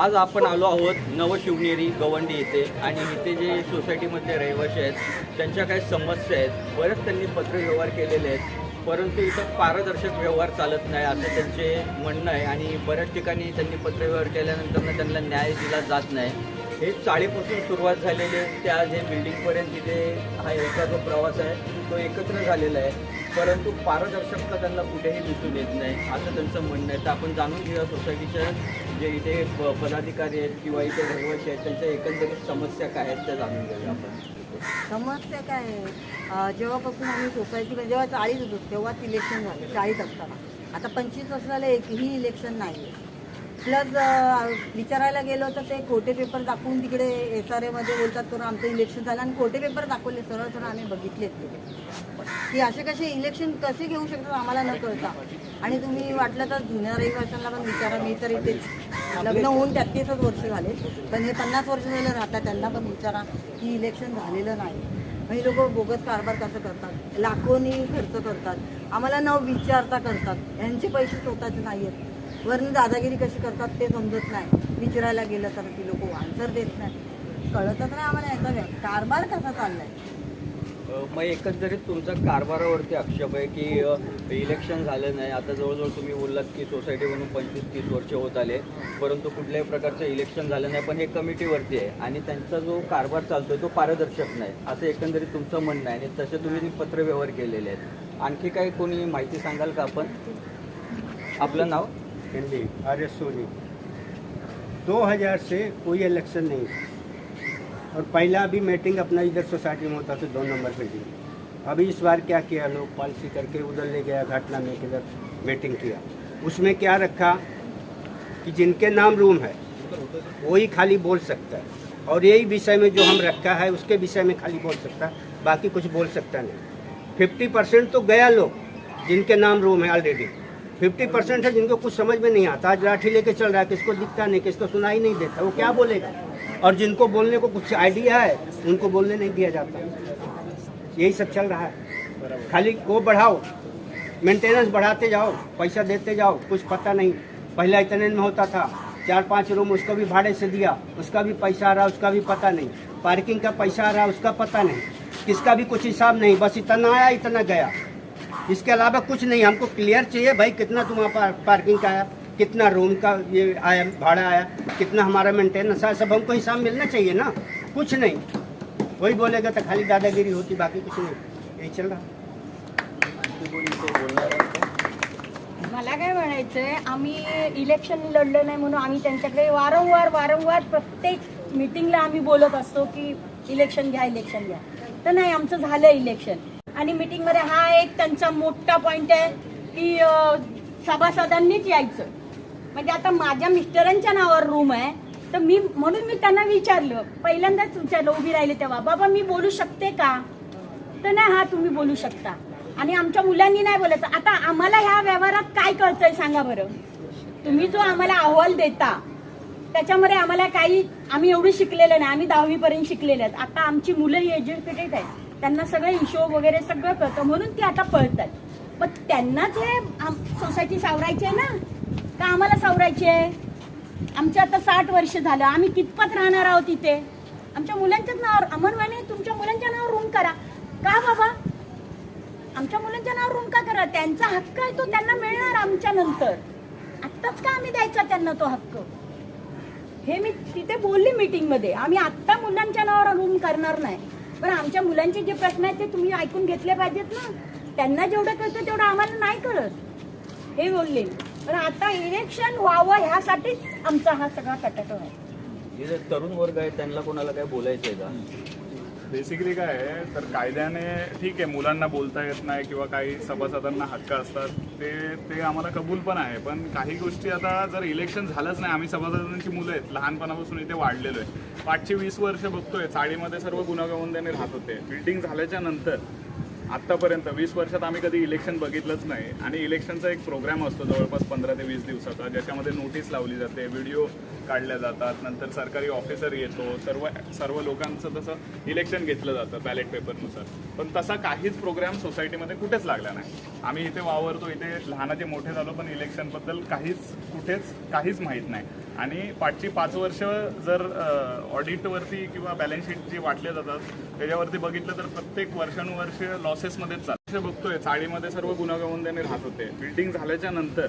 आज आपण आलो आहोत नवशिवनेरी गवंडी येथे आणि इथे जे सोसायटीमधले रहिवासी आहेत त्यांच्या काही समस्या आहेत. बरेच त्यांनी पत्रव्यवहार केलेले आहेत परंतु इथं पारदर्शक व्यवहार चालत नाही असं त्यांचे म्हणणं आहे आणि बऱ्याच ठिकाणी त्यांनी पत्रव्यवहार केल्यानंतर त्यांना न्याय दिला जात नाही. हे चाळीपासून सुरुवात झालेली आहे. त्या जे बिल्डिंगपर्यंत तिथे हा याचा जो प्रवास आहे तो एकत्र झालेला आहे. परंतु पारदर्शकता त्यांना कुठेही दिसून येत नाही असं त्यांचं म्हणणं आहे. तर आपण जाणून घेऊया सोसायटीच्या जे इथे प- पदाधिकारी आहेत किंवा इथे रहिवासी आहेत त्यांच्या एकंदरीत समस्या काय आहेत त्या जाणून घेऊया आपण. समस्या काय आहे? जेव्हापासून आम्ही सोसायटीमध्ये जेव्हा चाळीत होतो तेव्हाच इलेक्शन झालं चाळीत असताना. आता पंचवीस वर्षाला एकही इलेक्शन नाही आहे प्लस विचारायला गेलो तर ते खोटे पेपर दाखवून तिकडे एस आर एमध्ये बोलतात तर आमचं इलेक्शन झालं. आणि खोटे पेपर दाखवले सरळ सरळ आम्ही बघितलेत तिथे की असे कसे इलेक्शन कसे घेऊ शकतात आम्हाला न कळता. आणि तुम्ही वाटलं तर जुन्या रहिवाशांना पण विचारा मी तर इथे लग्न होऊन तेहतीसच वर्ष झाले. पण हे पन्नास वर्ष झालं राहतात त्यांना पण विचारा की इलेक्शन झालेलं नाही. हे लोक बोगस कारभार कसं करतात? लाखोनी खर्च करतात. आम्हाला न विचारता करतात. यांचे पैसे स्वतःचे नाही आहेत वरून दादागिरी कशी करतात ते समजत नाही. विचारायला गेलं तर ती लोक आन्सर देत नाही कळतच नाही आम्हाला याचा कारभार कसा चाललाय? मग एकंदरीत तुमचा कारभारावरती आक्षेप आहे की इलेक्शन झालं नाही आता जवळजवळ तुम्ही बोललात की सोसायटी म्हणून पंचवीस तीस वर्ष होत आले परंतु कुठल्याही प्रकारचं इलेक्शन झालं नाही पण हे कमिटीवरती आहे आणि त्यांचा जो कारभार चालतोय तो पारदर्शक नाही असं एकंदरीत तुमचं म्हणणं आहे आणि तसे तुम्ही पत्रव्यवहार केलेले आहेत. आणखी काही कोणी माहिती सांगाल का आपण? आपलं नाव? हिंदी, आर्य सोनी। 2000 से कोई इलेक्शन नहीं। और पहला भी मीटिंग अपना इधर सोसाइटी में होता था दो नंबर बिल्डिंग अभी इस बार क्या किया लोग? पॉलिसी करके उधर ले गया, घटना में किधर मीटिंग किया। उसमें क्या रखा कि जिनके नाम रूम है, वही खाली बोल सकता है। और यही विषय में जो हम रखा है, उसके विषय में खाली बोल सकता है, बाकी कुछ बोल सकता नहीं। फिफ्टी परसेंट तो गया लोग, जिनके नाम रूम है ऑलरेडी फिफ्टी परसेंट है जिनको कुछ समझ में नहीं आता। आज लाठी लेके चल रहा है किसको दिखता नहीं किसको सुनाई नहीं देता वो क्या बोलेगा? और जिनको बोलने को कुछ आइडिया है उनको बोलने नहीं दिया जाता। यही सब चल रहा है। खाली को बढ़ाओ मेंटेनेंस बढ़ाते जाओ पैसा देते जाओ कुछ पता नहीं। पहला इतने में होता था चार पाँच रूम उसको भी भाड़े से दिया उसका भी पैसा आ रहा उसका भी पता नहीं। पार्किंग का पैसा आ रहा उसका पता नहीं। किसका भी कुछ हिसाब नहीं बस इतना आया इतना गया। इसके अलावा कुछ नहीं हमको क्लियर चाहिए भाई कितना तुम्हारा पार, पार्किंग का आया कितना रूम का ये आया भाड़ा आया कितना हमारा मेंटेनेंस आया सब हमको हिसाब मिलना चाहिए ना? कुछ नहीं। वही बोलेगा तो खाली दादागिरी होती बाकी कुछ नहीं। यही चल रहा। मला काय म्हणायचं आहे आम्ही इलेक्शन लढलं नाही म्हणून आम्ही त्यांच्याकडे वारंवार वारंवार प्रत्येक मिटिंगला आम्ही बोलत असतो की इलेक्शन घ्या इलेक्शन घ्या. तर नाही आमचं झालं इलेक्शन आणि मीटिंगमध्ये हा एक त्यांचा मोठा पॉइंट आहे की सभासदांनीच यायचं. म्हणजे आता माझ्या मिस्टरांच्या नावावर रूम आहे तर मी म्हणून मी त्यांना विचारलं. पहिल्यांदाच विचारलं उभी राहिले तेव्हा बाबा मी बोलू शकते का? तर नाही हा तुम्ही बोलू शकता. आणि आमच्या मुलांनी नाही बोलायचं. आता आम्हाला ह्या व्यवहारात काय कळतंय सांगा बरं? तुम्ही जो आम्हाला अहवाल देता त्याच्यामध्ये आम्हाला काही आम्ही एवढी शिकलेलं नाही. आम्ही दहावीपर्यंत शिकलेले आहेत. आता आमची मुलंही एज्युकेटेड आहेत. त्यांना सगळं हिशोब वगैरे सगळं कळतं म्हणून ती आता पळतात. पण त्यांनाच हे सोसायटी सावरायची आहे ना? का आम्हाला सावरायची आहे? आमचं आता साठ वर्ष झालं आम्ही कितपत राहणार आहोत इथे? आमच्या मुलांच्याच नावावर अमर तुमच्या मुलांच्या नावावर रूम करा. का बाबा? आमच्या मुलांच्या नावावर रूम का करा? त्यांचा हक्क आहे तो त्यांना मिळणार आमच्या नंतर. आत्ताच का आम्ही द्यायचा त्यांना तो हक्क? हे मी तिथे बोलली मीटिंगमध्ये आम्ही आत्ता मुलांच्या नावावर रूम करणार नाही. पण आमच्या मुलांचे जे प्रश्न आहेत ते तुम्ही ऐकून घेतले पाहिजेत ना. त्यांना जेवढं कळतं तेवढं आम्हाला नाही कळत. हे बोलले. पण आता इलेक्शन व्हावं ह्यासाठीच आमचा हा सगळा कटाटो आहे. जे तरुण वर्ग आहे त्यांना कोणाला काय बोलायचं आहे का? बेसिकली काय आहे तर कायद्याने ठीक आहे मुलांना बोलता येत नाही किंवा काही सभासदांना हक्क असतात ते ते आम्हाला कबूल पण आहे. पण काही गोष्टी आता जर इलेक्शन झालंच नाही आम्ही सभासदांची मुलं आहेत लहानपणापासून इथे वाढलेलो आहे. पाचशे वीस वर्ष बघतोय चाळीमध्ये सर्व गुन्हा राहत होते. बिल्डिंग झाल्याच्यानंतर आत्तापर्यंत वीस वर्षात आम्ही कधी इलेक्शन बघितलंच नाही. आणि इलेक्शनचा एक प्रोग्राम असतो जवळपास पंधरा ते वीस दिवसाचा ज्याच्यामध्ये नोटीस लावली जाते व्हिडिओ काढल्या जातात नंतर सरकारी ऑफिसर येतो सर्व सर्व लोकांचं तसं इलेक्शन घेतलं जातं बॅलेट पेपरनुसार पण तसा काहीच प्रोग्राम सोसायटीमध्ये कुठेच लागला नाही. आम्ही इथे वावरतो इथे लहानाचे मोठे झालो पण इलेक्शनबद्दल काहीच कुठेच काहीच माहीत नाही. आणि पाठची पाच वर्ष जर ऑडिटवरती किंवा बॅलन्स शीट जे वाटले जातात त्याच्यावरती बघितलं तर प्रत्येक वर्षानुवर्ष लॉसेसमध्येच चालतं बघतोय चाळीमध्ये सर्व गुन्हा राहत होते. बिल्डिंग झाल्याच्यानंतर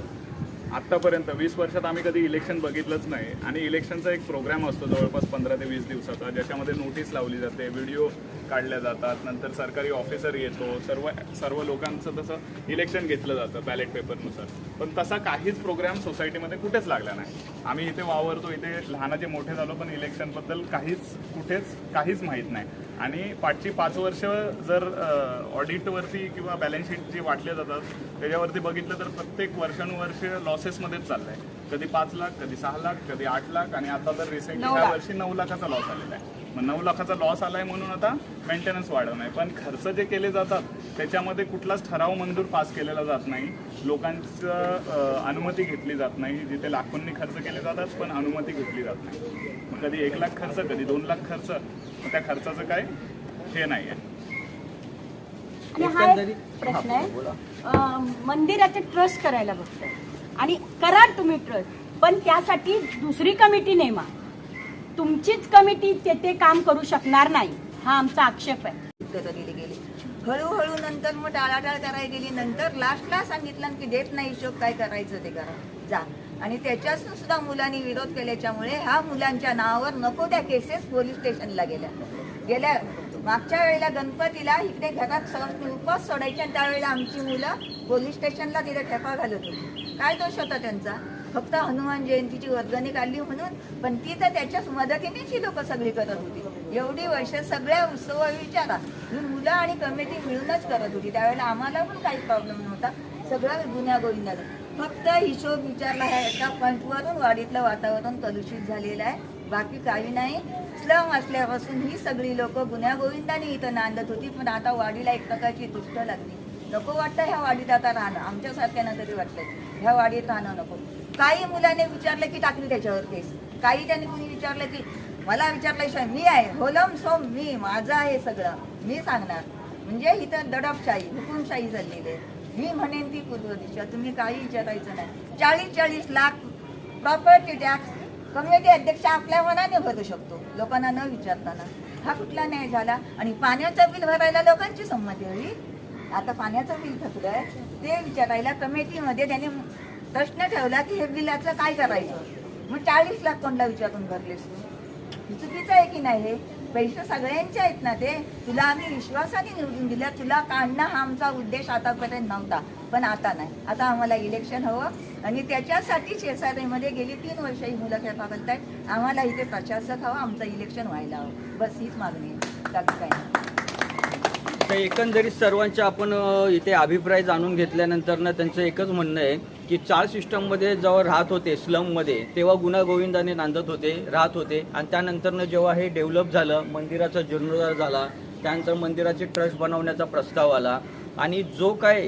आत्तापर्यंत वीस वर्षात आम्ही कधी इलेक्शन बघितलंच नाही. आणि इलेक्शनचा एक प्रोग्राम असतो जवळपास पंधरा ते वीस दिवसाचा ज्याच्यामध्ये नोटीस लावली जाते व्हिडिओ काढल्या जातात नंतर सरकारी ऑफिसर येतो सर्व सर्व लोकांचं तसं इलेक्शन घेतलं जातं बॅलेट पेपरनुसार पण तसा काहीच प्रोग्राम सोसायटीमध्ये कुठेच लागला नाही. आम्ही इथे वावरतो इथे लहानाचे मोठे झालो पण इलेक्शनबद्दल काहीच कुठेच काहीच माहीत नाही. आणि पाचची पाच वर्ष जर ऑडिटवरती किंवा बॅलन्स शीट जी वाटले जातात त्याच्यावरती बघितलं तर प्रत्येक वर्षानुवर्ष लॉसेसमध्येच चाललंय. कधी पाच लाख कधी सहा लाख कधी आठ लाख आणि आता तर रिसेंटली ह्या. वर्षी नऊ लाखाचा लॉस आलेला आहे. मग नऊ लाखाचा लॉस आलाय म्हणून आता मेंटेनन्स वाढवणं आहे पण खर्च जे केले जातात त्याच्यामध्ये कुठलाच ठराव मंजूर पास केलेला जात नाही. लोकांचं अनुमती घेतली जात नाही. जिथे लाखोंनी खर्च केले जातात पण अनुमती घेतली जात नाही. मग कधी एक लाख खर्च कधी दोन लाख खर्च. मग त्या खर्चाचं काय हे नाही आहे प्रश्न आहे. मंदिराचे ट्रस्ट करायला बघतोय. आणि करा तुम्ही ट्रस्ट पण त्यासाठी दुसरी कमिटी नेमा. तुमचीच कमिटी ते ते काम करू शकणार नाही हा आमचा आक्षेप आहे. दिली गेली हळूहळू नंतर मग टाळाटाळ करायला गेली नंतर लास्टला सांगितलं की देत नाही हिशोब काय करायचं ते करा जा. आणि त्याच्यातून सुद्धा मुलांनी विरोध केल्याच्यामुळे ह्या मुलांच्या नावावर नको त्या केसेस पोलीस स्टेशनला गेल्या. गेल्या मागच्या वेळेला गणपतीला इकडे घरात स- उपास सोडायचे आणि त्यावेळेला आमची मुलं पोलीस स्टेशनला तिथे ठेपा घालत होती. काय दोष होता त्यांचा? फक्त हनुमान जयंतीची वर्गणी काढली म्हणून पण ती तर त्याच्याच मदतीनेच ही लोक सगळी करत होती. एवढी वर्ष सगळ्या उत्सव विचारा. ही मुलं आणि कमिटी मिळूनच करत होती. त्यावेळेला आम्हाला पण काही प्रॉब्लेम नव्हता. सगळं गुन्ह्या गोविंदाला फक्त हिशोब विचारला आहे एका पॉईंटवरून वाडीतलं वातावरण कलुषित झालेलं आहे. बाकी काही नाही. स्लम असल्यापासून ही सगळी लोक गुन्ह्या गोविंदाने इथं नांदत होती पण आता वाडीला एक प्रकारची दुष्ट लागली. नको वाटतं ह्या वाडीत आता राहणं. आमच्यासारख्यानं तरी वाटतं ह्या वाडीत राहणं नको. काही मुलाने विचारलं की टाकली त्याच्यावर केस. काही त्याने कोणी विचारलं की मला विचारल्याशिवाय मी आहे. होलम सोम मी माझं आहे सगळं. मी सांगणार. म्हणजे इथं दडपशाही हुकुमशाही झालेली आहे. मी म्हणेन ती पूर्व दिशा. तुम्ही काही विचारायचं नाही. चाळीस चाळीस लाख प्रॉपर्टी टॅक्स कमिटी अध्यक्ष आपल्या मनाने भरू शकतो. लोकांना न विचारताना. हा कुठला न्याय झाला? आणि पाण्याचं बिल भरायला लोकांची संमती हवी? आता पाण्याचं बिल थकलंय. ते विचारायला कमिटीमध्ये त्याने प्रश्न ठेवला की हे बिलाचं काय करायचं? मग चाळीस लाख कोणला विचारून भरलेस तू? चुकीचं आहे की नाही हे? पैसे सगळ्यांचे आहेत ना ते. तुला आम्ही विश्वासाने निवडून दिल्या. तुला काढणं हा आमचा उद्देश आतापर्यंत नव्हता. पण आता नाही. आता आम्हाला इलेक्शन हवं. आणि त्याच्यासाठीच एस आर आयमध्ये गेली तीन वर्ष ही मुलं खेळा आहेत आम्हाला इथे प्रशासक हवं आमचं इलेक्शन व्हायला हवं. बस हीच मागणी आहे. बाकी काय नाही. तर एकंदरीत सर्वांचे आपण इथे अभिप्राय जाणून घेतल्यानंतर ना त्यांचं एकच म्हणणं आहे की चाळ सिस्टममध्ये जेव्हा राहत होते स्लममध्ये तेव्हा गुन्हा गोविंदाने नांदत होते राहत होते. आणि त्यानंतरनं जेव्हा हे डेव्हलप झालं मंदिराचा जीर्णोद्धार झाला त्यानंतर मंदिराचे ट्रस्ट बनवण्याचा प्रस्ताव आला. आणि जो काय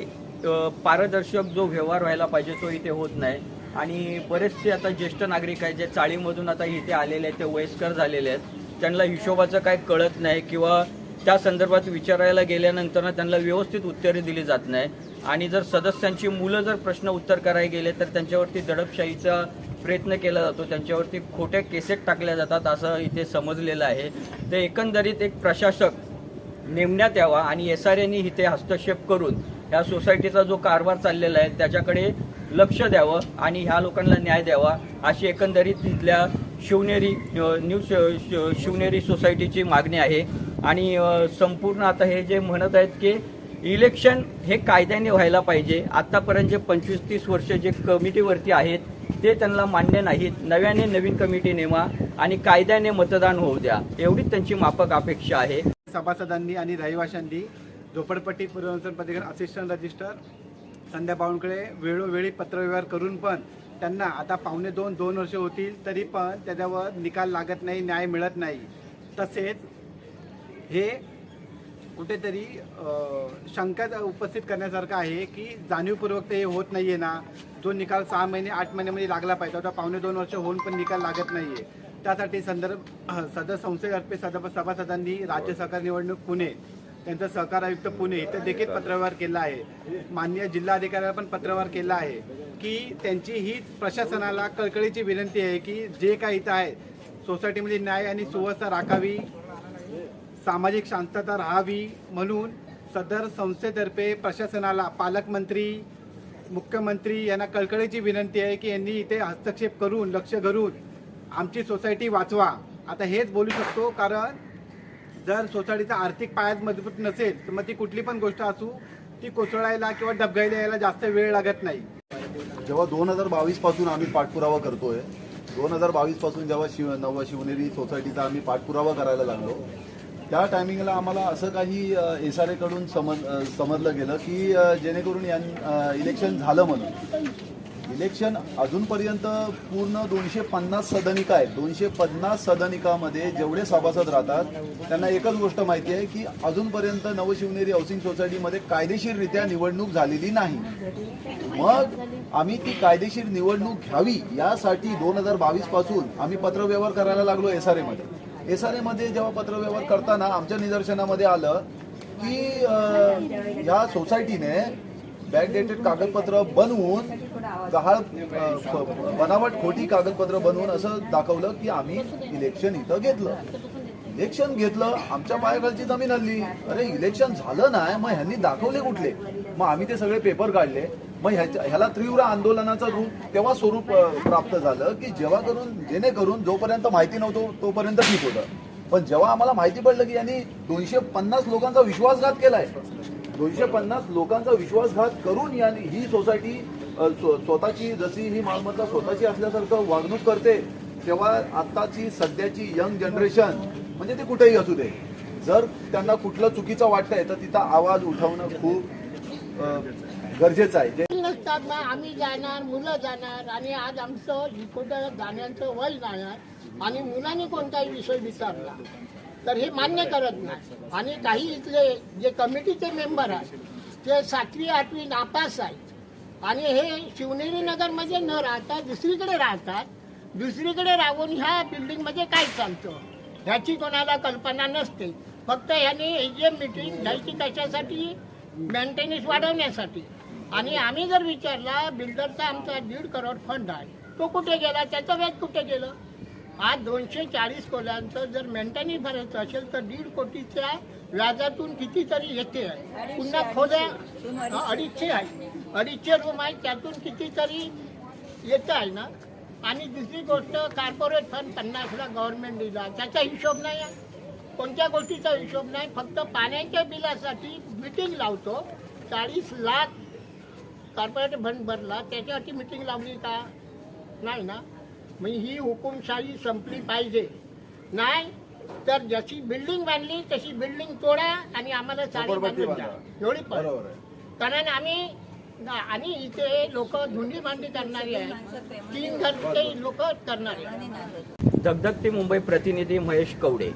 पारदर्शक जो व्यवहार व्हायला पाहिजे तो इथे होत नाही. आणि बरेचसे आता ज्येष्ठ नागरिक आहेत जे चाळीमधून आता इथे आलेले आहेत ते वयस्कर झालेले आहेत. त्यांना हिशोबाचं काय कळत नाही किंवा त्या संदर्भात विचारायला गेल्यानंतर त्यांना व्यवस्थित उत्तरे दिली जात नाही. आणि जर सदस्यांची मुलं जर प्रश्न उत्तर करायला गेले तर त्यांच्यावरती दडपशाहीचा प्रयत्न केला जातो. त्यांच्यावरती खोट्या केसेट टाकल्या जातात असं इथे समजलेलं आहे. तर एकंदरीत एक प्रशासक नेमण्यात यावा आणि एस आर एनी इथे हस्तक्षेप करून ह्या सोसायटीचा जो कारभार चाललेला आहे त्याच्याकडे लक्ष द्यावं आणि ह्या लोकांना न्याय द्यावा अशी एकंदरीत इथल्या शिवनेरी न्यू शिवनेरी सोसायटीची मागणी आहे. आणि संपूर्ण आता हे जे म्हणत आहेत की इलेक्शन हे कायद्याने व्हायला पाहिजे. आतापर्यंत जे पंचवीस तीस वर्ष जे कमिटीवरती आहेत ते त्यांना मान्य नाहीत. नव्याने नवीन कमिटी नेमा आणि कायद्याने मतदान होऊ द्या. एवढीच त्यांची माफक अपेक्षा आहे. सभासदांनी आणि रहिवाशांनी झोपडपट्टी पुनर्वसन प्राधिकरण असिस्टंट रजिस्टर संध्या बावनकडे वेळोवेळी पत्रव्यवहार करून पण त्यांना आता पावणे दोन दोन वर्ष होतील तरी पण त्याच्यावर निकाल लागत नाही न्याय मिळत नाही. तसेच हे कुठेतरी शंका उपस्थित करण्यासारखं आहे की जाणीवपूर्वक ते हे होत आहे ना. जो निकाल सहा महिने आठ महिन्यामध्ये लागला पाहिजे आता पावणे दोन वर्ष होऊन पण निकाल लागत नाही आहे त्यासाठी संदर्भ सदर संस्थेतर्फे सद सभासदांनी राज्य सरकार निवडणूक पुणे त्यांचं सहकार आयुक्त पुणे इथं देखील पत्रव्यवहार केला आहे. माननीय जिल्हाधिकाऱ्याला पण पत्रव्यवहार केला आहे की त्यांची ही प्रशासनाला कळकळीची विनंती आहे की जे काही इथं आहे सोसायटीमध्ये न्याय आणि सुव्यवस्था राखावी सामाजिक शांतता राहावी म्हणून सदर संस्थेतर्फे प्रशासनाला पालकमंत्री मुख्यमंत्री यांना कळकळीची विनंती आहे की यांनी इथे हस्तक्षेप करून लक्ष घालून आमची सोसायटी वाचवा. आता हेच बोलू शकतो कारण जर सोसायटीचा आर्थिक पायाच मजबूत नसेल तर मग ती कुठली पण गोष्ट असू ती कोसळायला किंवा डबगायला यायला जास्त वेळ लागत नाही. जेव्हा दोन हजार बावीसपासून आम्ही पाठपुरावा करतोय दोन हजार बावीसपासून जेव्हा शिव नव शिवनेरी सोसायटीचा आम्ही पाठपुरावा करायला लागलो त्या टायमिंगला आम्हाला असं काही एस आर एकडून समज समजलं गेलं की जेणेकरून यां इलेक्शन झालं म्हणून. इलेक्शन अजूनपर्यंत पूर्ण दोनशे पन्नास सदनिका आहेत. दोनशे पन्नास सदनिकामध्ये जेवढे सभासद राहतात त्यांना एकच गोष्ट माहिती आहे की अजूनपर्यंत नवशिवनेरी हाऊसिंग सोसायटीमध्ये कायदेशीररित्या निवडणूक झालेली नाही. मग आम्ही ती कायदेशीर निवडणूक घ्यावी यासाठी दोन हजार बावीसपासून आम्ही पत्रव्यवहार करायला लागलो एस आर एमध्ये एस आर एमध्ये जेव्हा पत्रव्यवहार करताना आमच्या निदर्शनामध्ये आलं की ह्या या सोसायटीने बॅकडेटेड कागदपत्र बनवून गहाळ बनावट खोटी कागदपत्र बनवून असं दाखवलं की आम्ही इलेक्शन इथं घेतलं. इलेक्शन घेतलं आमच्या पायाखालची जमीन हल्ली. अरे इलेक्शन झालं नाही मग ह्यांनी दाखवले कुठले? मग आम्ही ते सगळे पेपर काढले. मग ह्याच्या ह्याला तीव्र आंदोलनाचं रूप तेव्हा स्वरूप प्राप्त झालं की जेव्हा करून जेणेकरून जोपर्यंत माहिती नव्हतं तोपर्यंत ठीक होतं. पण जेव्हा आम्हाला माहिती पडलं की यांनी दोनशे पन्नास लोकांचा विश्वासघात केलाय दोनशे पन्नास लोकांचा विश्वासघात करून यांनी ही सोसायटी स्वतःची जशी ही मालमत्ता स्वतःची असल्यासारखं वागणूक करते तेव्हा आत्ताची सध्याची यंग जनरेशन म्हणजे ते कुठेही असू दे. जर त्यांना कुठलं चुकीचं वाटतंय तर तिथं आवाज उठवणं खूप गरजेचं आहे. जे म्हणतात ना आम्ही जाणार मुलं जाणार आणि आज आमचं कुठं जाण्याचं वय जाणार आणि मुलांनी कोणताही विषय विचारला. तर हे मान्य करत नाही. आणि काही इथले जे कमिटीचे मेंबर आहेत ते सातवी आठवी नापास आहेत. आणि हे शिवनेरी नगरमध्ये न राहता दुसरीकडे राहतात. दुसरीकडे राहून ह्या बिल्डिंगमध्ये काय चालतं? ह्याची कोणाला कल्पना नसते. फक्त ह्याने हे मिटिंग घ्यायची कशासाठी मेंटेनन्स वाढवण्यासाठी. आणि आम्ही जर विचारला बिल्डरचा आमचा दीड करोड फंड आहे तो कुठे गेला? त्याचं व्याज कुठे गेलं? आज दोनशे चाळीस खोल्यांचं जर मेंटेनन्स भरायचं असेल तर दीड कोटीच्या व्याजातून कितीतरी येते आहे. पुन्हा खोल्या अडीचशे. आहे. अडीचशे रूम आहे त्यातून कितीतरी येत आहे ना? आणि दुसरी गोष्ट कॉर्पोरेट फंड पन्नास लाख गव्हर्नमेंट दिला. त्याचा हिशोब नाही आहे. कोणत्या गोष्टीचा हिशोब नाही? फक्त पाण्याच्या बिलासाठी मिटिंग लावतो. चाळीस लाख कॉर्पोरेट फंड भरला त्याच्यावरती मिटिंग लावली का? नाही ना. मग ही हुकुमशाही संपली पाहिजे. नाही तर जशी बिल्डिंग बांधली तशी बिल्डिंग तोडा आणि आम्हाला चाळी झोपडपट्टी बांधून द्या. बांधा. एवढी पण. बरोबर आहे. कारण आम्ही आणि इथे लोक धुंडी भांडी करणारी आहेत तीन घरचे लोक करणारे आहेत दगदगती मुंबई प्रतिनिधी महेश कवडे.